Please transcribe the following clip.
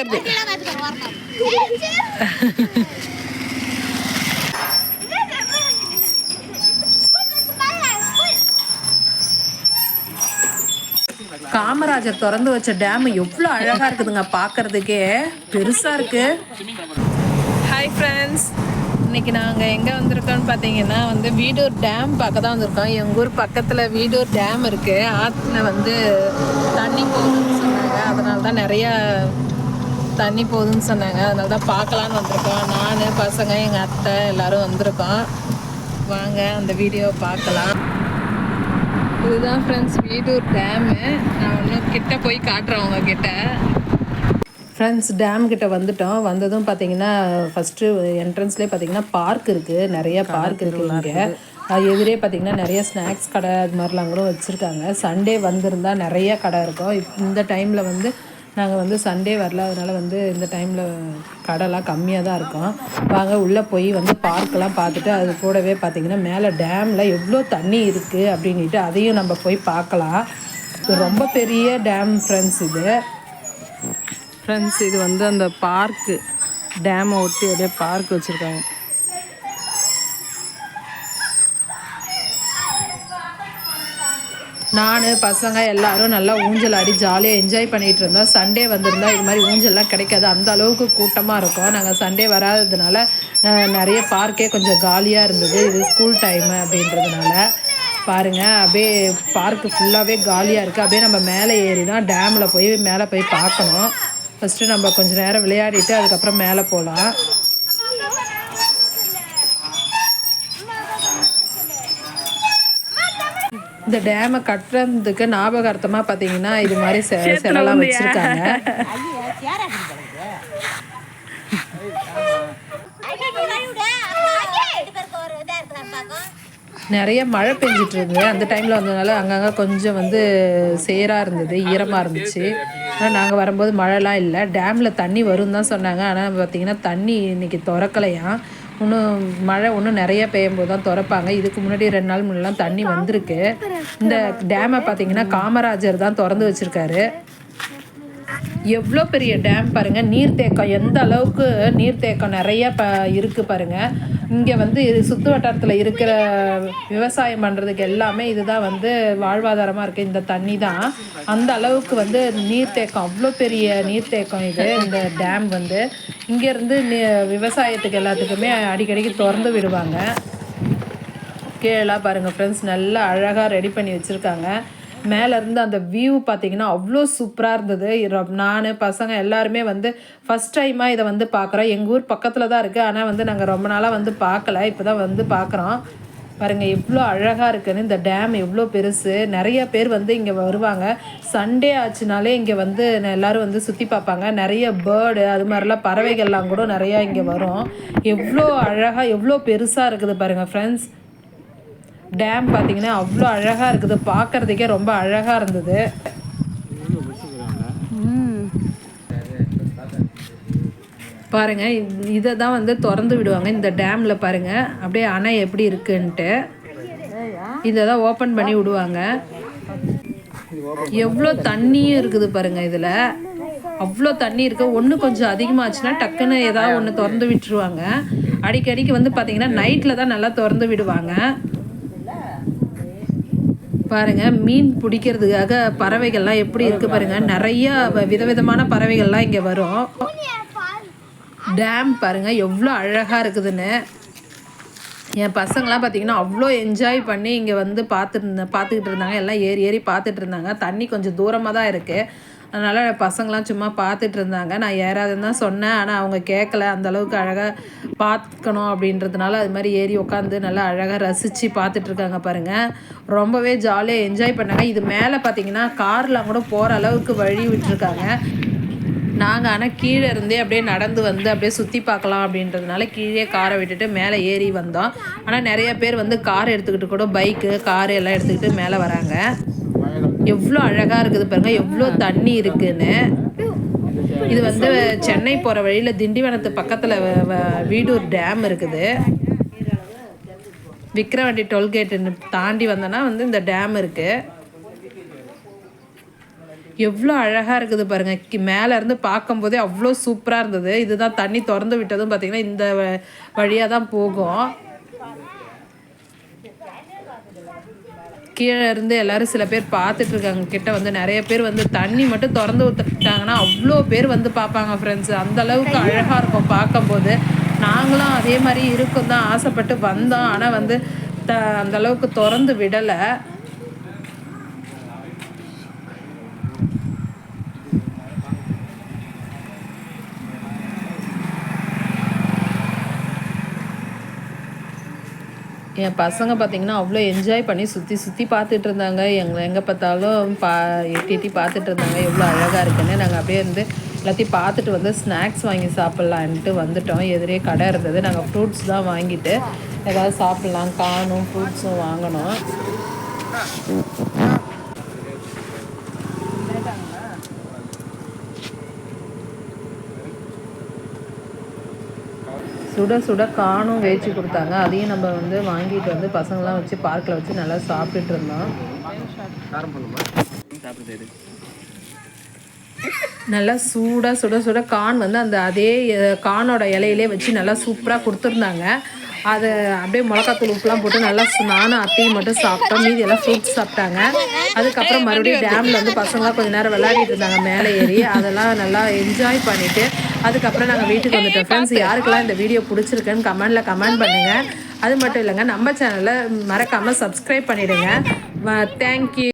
வருது காமராஜர் திறந்து வச்ச டேம் எவ்வளோ அழகா இருக்குதுங்க பார்க்கறதுக்கே. பெருசா இருக்கு. ஹாய் ஃப்ரெண்ட்ஸ் இன்னைக்கு நாங்கள் எங்கே வந்திருக்கோம்னு பார்த்தீங்கன்னா வந்து வீடூர் டேம் பார்க்க தான் வந்திருக்கோம். எங்கள் ஊர் பக்கத்தில் வீடூர் டேம் இருக்குது ஆற்றுல வந்து தண்ணி போகுதுன்னு சொன்னாங்க. அதனால தான் நிறையா தண்ணி போகுதுன்னு சொன்னாங்க. அதனால தான் பார்க்கலான்னு வந்திருக்கோம். நான் பசங்க எங்கள் அத்தை எல்லாரும் வந்திருக்கோம். வாங்க அந்த வீடியோ பார்க்கலாம். இதுதான் ஃப்ரெண்ட்ஸ் வீடூர் டேமு நான் இன்னும் கிட்ட போய் காட்டுறேன் உங்ககிட்ட. ஃப்ரெண்ட்ஸ் டேம் கிட்ட வந்துட்டோம். வந்ததும் பார்த்தீங்கன்னா ஃபஸ்ட்டு என்ட்ரன்ஸ்லேயே பார்த்தீங்கன்னா பார்க் இருக்குது நிறைய பார்க் இருக்குது இங்கே. அது எதிரே பார்த்தீங்கன்னா நிறைய ஸ்நாக்ஸ் கடை அது மாதிரிலாம் கூட வச்சுருக்காங்க. சண்டே வந்திருந்தா நிறைய கடை இருக்கும். இந்த டைமில் வந்து நாங்கள் வந்து சண்டே வரல. அதனால் வந்து இந்த டைமில் கடைலாம் கம்மியாக தான் இருக்கும். வாங்க உள்ளே போய் வந்து பார்க்கெலாம் பார்த்துட்டு அது கூடவே பார்த்திங்கன்னா மேலே டேமில் எவ்வளோ தண்ணி இருக்குது அப்படின்ட்டு அதையும் நம்ம போய் பார்க்கலாம். ரொம்ப பெரிய டேம் ஃப்ரெண்ட்ஸ் இது. ஃப்ரெண்ட்ஸ் இது வந்து அந்த பார்க்கு டேமை ஒட்டி அப்படியே பார்க் வச்சுருக்காங்க. நான் பசங்க எல்லாரும் நல்லா ஊஞ்சல் ஆடி ஜாலியாக என்ஜாய் பண்ணிகிட்டு இருந்தோம். சண்டே வந்திருந்தா இது மாதிரி ஊஞ்சல்லாம் கிடைக்காது. அந்த அளவுக்கு கூட்டமாக இருக்கும். நாங்கள் சண்டே வராததுனால நிறைய பார்க்கே கொஞ்சம் காலியாக இருந்தது. இது ஸ்கூல் டைமு அப்படின்றதுனால. பாருங்கள் அப்படியே பார்க்கு ஃபுல்லாகவே காலியாக இருக்குது அப்படியே நம்ம மேலே ஏறினா டேமில் போய் மேலே போய் பார்க்கணும். ஃபஸ்ட்டு நம்ம கொஞ்சம் நேரம் விளையாடிட்டு அதுக்கப்புறம் மேலே போகலாம். இந்த டேமை கட்டுறதுக்கு ஞாபகார்த்தமாக பார்த்தீங்கன்னா இது மாதிரி செ சிலைலாம் வச்சுருக்காங்க. நிறைய மழை பெஞ்சிட்டு இருந்தது அந்த டைமில் வந்ததுனால அங்கங்கே கொஞ்சம் வந்து சேராக இருந்தது ஈரமாக இருந்துச்சு. ஆனால் நாங்கள் வரும்போது மழைலாம் இல்லை. டேமில் தண்ணி வரும் தான் சொன்னாங்க. ஆனால் பார்த்தீங்கன்னா தண்ணி இன்னைக்கு திறக்கலையாம். இன்னும் மழை இன்னும் நிறைய பெய்யும் போது தான் திறப்பாங்க. இதுக்கு முன்னாடி ரெண்டு நாள் முன்னெல்லாம் தண்ணி வந்திருக்கு. இந்த டேமை பார்த்தீங்கன்னா காமராஜர் தான் திறந்து வச்சுருக்காரு. எவ்வளோ பெரிய டேம் பாருங்கள் நீர்த்தேக்கம் எந்த அளவுக்கு நீர்த்தேக்கம் நிறைய ப இருக்குது பாருங்கள் இங்கே வந்து இது சுற்று வட்டாரத்தில் இருக்கிற விவசாயம் பண்ணுறதுக்கு எல்லாமே இதுதான் வந்து வாழ்வாதாரமாக இருக்குது இந்த தண்ணி தான். அந்த அளவுக்கு வந்து நீர்த்தேக்கம் அவ்வளோ பெரிய நீர்த்தேக்கம் இது இந்த டேம் வந்து. இங்கேருந்து விவசாயத்துக்கு எல்லாத்துக்குமே அடிக்கடிக்கு திறந்து விடுவாங்க. கீழே பாருங்கள் ஃப்ரெண்ட்ஸ் நல்லா அழகாக ரெடி பண்ணி வச்சுருக்காங்க. மேலேருந்து அந்த வியூ பார்த்தீங்கன்னா அவ்வளோ சூப்பராக இருந்தது. நான் பசங்க எல்லாருமே வந்து ஃபஸ்ட் டைமாக இதை வந்து பார்க்குறோம் எங்கள் ஊர் பக்கத்தில் தான் இருக்குது ஆனால் வந்து நாங்கள் ரொம்ப நாளாக வந்து பார்க்கல இப்போ தான் வந்து பார்க்குறோம் பாருங்கள் எவ்வளோ அழகாக இருக்குன்னு. இந்த டேம் எவ்வளோ பெருசு. நிறைய பேர் வந்து இங்கே வருவாங்க. சண்டே ஆச்சுனாலே இங்கே வந்து எல்லோரும் வந்து சுற்றி பார்ப்பாங்க நிறைய பேர்டு அது மாதிரிலாம் பறவைகள்லாம் கூட நிறையா இங்கே வரும். எவ்வளோ அழகாக எவ்வளோ பெருசாக இருக்குது பாருங்கள் ஃப்ரெண்ட்ஸ் டேம் பார்த்தீங்கன்னா அவ்வளோ அழகாக இருக்குது. பார்க்கறதுக்கே ரொம்ப அழகாக இருந்தது. பாருங்க இதை தான் வந்து திறந்து விடுவாங்க. இந்த டேமில் பாருங்க. அப்படியே அணை எப்படி இருக்குன்ட்டு. இதை தான் ஓப்பன் பண்ணி விடுவாங்க. எவ்வளோ தண்ணியும் இருக்குது பாருங்க இதில். அவ்வளோ தண்ணி இருக்கு. ஒன்று கொஞ்சம் அதிகமாச்சுன்னா டக்குன்னு ஏதாவது ஒன்று திறந்து விட்டுருவாங்க. அடிக்கடிக்கு வந்து பார்த்தீங்கன்னா நைட்டில் தான் நல்லா திறந்து விடுவாங்க. பாருங்க மீன் பிடிக்கிறதுக்காக பறவைகள்லாம் எப்படி இருக்கு பாருங்க. நிறைய வ- விதவிதமான பறவைகள்லாம் இங்கே வரும். டேம் பாருங்க எவ்வளோ அழகாக இருக்குதுன்னு. என் பசங்களாம் பார்த்தீங்கன்னா அவ்வளோ என்ஜாய் பண்ணி இங்கே வந்து பார்த்துட்டு பார்த்துக்கிட்டு இருந்தாங்க. எல்லாம் ஏறி ஏறி பார்த்துட்டு இருந்தாங்க. தண்ணி கொஞ்சம் தூரமாக தான் இருக்குது அதனால் பசங்களாம் சும்மா பார்த்துட்டு இருந்தாங்க நான் ஏறாதுன்னு தான் சொன்னேன். ஆனால் அவங்க கேட்கல அந்தளவுக்கு அழகாக பார்க்கணும் அப்படின்றதுனால அது மாதிரி ஏறி உட்காந்து நல்லா அழகாக ரசித்து பார்த்துட்ருக்காங்க பாருங்கள் ரொம்பவே ஜாலியாக என்ஜாய் பண்ணாங்க. இது மேலே பார்த்தீங்கன்னா கார்லாம் கூட போகிற அளவுக்கு வழி விட்டுருக்காங்க. நாங்கள் ஆனால் கீழே இருந்தே அப்படியே நடந்து வந்து அப்படியே சுற்றி பார்க்கலாம் அப்படின்றதுனால கீழே காரை விட்டுட்டு மேலே ஏறி வந்தோம். ஆனால் நிறைய பேர் வந்து கார் எடுத்துக்கிட்டு கூட பைக்கு கார் எல்லாம் எடுத்துக்கிட்டு மேலே வராங்க. எவ்வளோ அழகாக இருக்குது பாருங்க எவ்வளோ தண்ணி இருக்குதுன்னு இது வந்து சென்னை போகிற வழியில் திண்டிவனத்து பக்கத்தில் வீடூர் டேம் இருக்குது. விக்ரவாண்டி டோல்கேட்டு தாண்டி வந்தோன்னா வந்து இந்த டேம் இருக்குது எவ்வளோ அழகாக இருக்குது பாருங்கள் மேலேருந்து பார்க்கும்போதே அவ்வளோ சூப்பராக இருந்தது. இதுதான் தண்ணி திறந்து விட்டதும் பார்த்திங்கன்னா இந்த வழியாக தான் போகும். கீழே இருந்து எல்லாரும் சில பேர் பார்த்துட்டு இருக்காங்க. கிட்ட வந்து நிறைய பேர் வந்து தண்ணி மட்டும் திறந்து விட்டுட்டாங்கன்னா அவ்வளோ பேர் வந்து பார்ப்பாங்க ஃப்ரெண்ட்ஸ் அந்த அளவுக்கு அழகாக இருக்கும் பார்க்கும்போது. நாங்களும் அதே மாதிரி இருக்கும் தான் ஆசைப்பட்டு வந்தோம். ஆனால் வந்து த அந்த அளவுக்கு திறந்து விடலை. என் பசங்க பார்த்தீங்கன்னா அவ்வளோ என்ஜாய் பண்ணி சுற்றி சுற்றி பார்த்துட்டு இருந்தாங்க எங்களை எங்கே பார்த்தாலும் பா எட்டி எட்டி பார்த்துட்டு இருந்தாங்க எவ்வளோ அழகாக இருக்குன்னு. நாங்கள் அப்படியே இருந்து எல்லாத்தையும் பார்த்துட்டு வந்து ஸ்நாக்ஸ் வாங்கி சாப்பிட்லான்ட்டு வந்துட்டோம். எதிரே கடை இருந்தது. நாங்கள் ஃப்ரூட்ஸ் தான் வாங்கிட்டு ஏதாவது சாப்பிட்லாம். காணும் ஃப்ரூட்ஸும் வாங்கினோம் சுட சுட காணும் வேச்சு கொடுத்தாங்க. அதையும் நம்ம வந்து வாங்கிட்டு வந்து பசங்களாம் வச்சு பார்க்கில் வச்சு நல்லா சாப்பிட்டுட்டு இருந்தோம். நல்லா சூடாக சுட சுட கான் வந்து அந்த அதே கானோட இலையிலே வச்சு நல்லா சூப்பராக கொடுத்துருந்தாங்க. அதை அப்படியே மிளகாத்தூள் உப்புலாம் போட்டு நல்லா நானும் அத்தையும் மட்டும் சாப்பிட்டோம். மீதி எல்லாம் ஃப்ரூட்ஸ் சாப்பிட்டாங்க. அதுக்கப்புறம் மறுபடியும் டேமில் வந்து பசங்களாம் கொஞ்ச நேரம் விளையாடிட்டு இருந்தாங்க. மேலே ஏறி. அதெல்லாம் நல்லா என்ஜாய் பண்ணிவிட்டு அதுக்கப்புறம் நாங்கள் வீட்டுக்கு வந்துட்டோம். ஃப்ரெண்ட்ஸ் யாருக்கெல்லாம் இந்த வீடியோ பிடிச்சிருக்குன்னு கமெண்டில் கமெண்ட் பண்ணுங்கள் அது மட்டும் இல்லைங்க நம்ம சேனலை மறக்காமல் சப்ஸ்கிரைப் பண்ணிவிடுங்க தேங்க்யூ